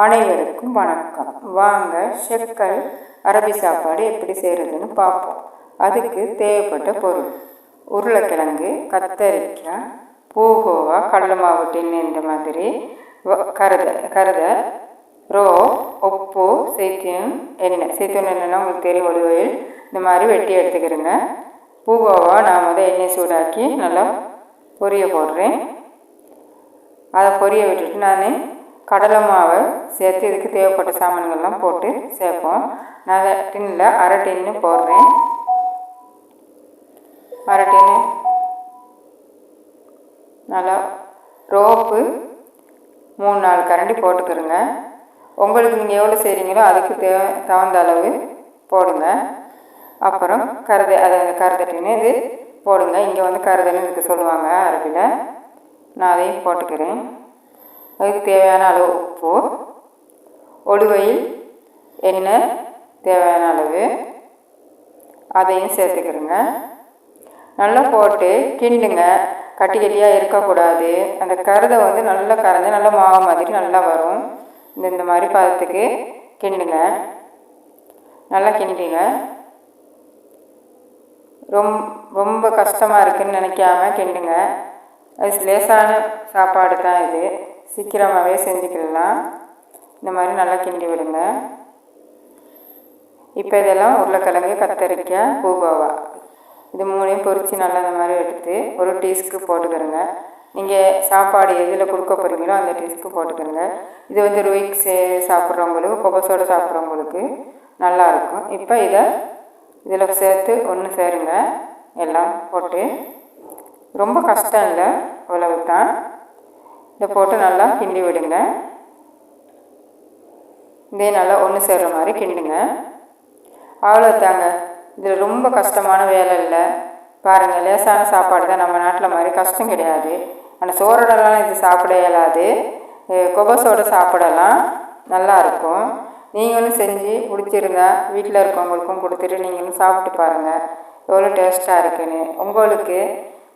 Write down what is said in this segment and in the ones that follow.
அனைவருக்கும் வணக்கம். வாங்க செக்கல் அரபி சாப்பாடு எப்படி செய்கிறதுன்னு பார்ப்போம். அதுக்கு தேவைப்பட்ட பொருள். உருளைக்கிழங்கு கத்தரிக்காய் பூகோவா கடலை மாவு டின்னு இந்த மாதிரி கருத கருத ரோ உப்பு சைத்தியம் எண்ணெய். சைத்தியம் எண்ணெய்னா உங்களுக்கு தெரியும் ஒளிவயில் இந்த மாதிரி வெட்டி எடுத்துக்கிறேங்க. பூகோவா நான் வந்து எண்ணெய் சூடாக்கி நல்லா பொரிய போடுறேன். அதை பொரிய விட்டுட்டு நான் கடலை மாவை சேர்த்து இதுக்கு தேவைப்பட்ட சாமான்கள்லாம் போட்டு சேர்ப்போம். நான் டின்னில் அரை டின்னு போடுறேன். அரை டின்னு நல்லா ரோப்பு மூணு நாலு கரண்டி போட்டுக்கிறோங்க உங்களுக்கு நீங்கள் எவ்வளோ செய்கிறீங்களோ அதுக்கு தேவை தகுந்த அளவு போடுங்க. அப்புறம் கருதை அதை கருதட்டின்னு இது போடுங்க. இங்கே வந்து கருதன்னு இதுக்கு சொல்லுவாங்க அரபியில் நான் அதையும் போட்டுக்கிறேன். அதுக்கு தேவையான அளவு உப்பு ஒடுவையில் எண்ணெய் தேவையான அளவு அதையும் சேர்த்துக்கிறோங்க நல்லா போட்டு கிண்டுங்க. கட்டி கட்டியாக இருக்கக்கூடாது. அந்த கருதை வந்து நல்லா கரைஞ்சி நல்லா மாவு மாதிரி நல்லா வரும். இந்த இந்த மாதிரி பதத்துக்கு கிண்டுங்க. நல்லா கிண்டிங்க. ரொம் ரொம்ப கஷ்டமாக இருக்குதுன்னு நினைக்காம கிண்டுங்க. அது லேசான சாப்பாடு தான் இது. சீக்கிரமாகவே செஞ்சுக்கிடலாம். இந்த மாதிரி நல்லா கிண்டி விடுங்க. இப்போ இதெல்லாம் உருளைக்கிழங்கு கத்தரிக்காய் பூபாவா. இது மூணையும் பொறிச்சு நல்லா இந்த மாதிரி எடுத்து ஒரு டீஸ்க்கு போட்டுக்கிறோங்க நீங்கள் சாப்பாடு எதில் கொடுக்க போகிறீங்களோ அந்த டீஸ்க்கு போட்டுக்கிறோங்க இது வந்து ருயிக் சாப்பிட்றவங்களுக்கு கொபசோடு சாப்பிட்றவங்களுக்கு நல்லாயிருக்கும். இப்போ இதை இதில் சேர்த்து ஒன்று சேருங்க. எல்லாம் போட்டு. ரொம்ப கஷ்டம் இல்லை அவ்வளவு தான் இதை போட்டு நல்லா கிண்டி விடுங்க. இதே நல்லா ஒன்று சேர்கிற மாதிரி கிண்டுங்க. அவ்வளோதாங்க இதில் ரொம்ப கஷ்டமான வேலை இல்லை. பாருங்கள் லேசான சாப்பாடு தான் நம்ம நாட்டில் மாதிரி கஷ்டம் கிடையாது. ஆனால் சோறோடலாம் இது சாப்பிட இயலாது. கொபசோடு சாப்பிடலாம். நல்லாயிருக்கும் நீங்களும் செஞ்சு பிடிச்சிருந்தா வீட்டில் இருக்கவங்களுக்கும் கொடுத்துட்டு நீங்களும் சாப்பிட்டு பாருங்கள் எவ்வளோ டேஸ்ட்டாக இருக்குன்னு. உங்களுக்கு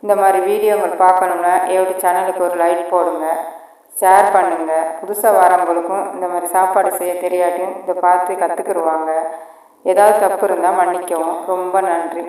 இந்த மாதிரி வீடியோங்கள் பார்க்கணுன்னா எப்படி சேனலுக்கு ஒரு லைக் போடுங்க ஷேர் பண்ணுங்கள் புதுசாக வரவங்களுக்கும் இந்த மாதிரி சாப்பாடு செய்ய தெரியாட்டியும் இதை பார்த்து கற்றுக்குருவாங்க ஏதாவது தப்பு இருந்தால் மன்னிக்கவும். ரொம்ப நன்றி.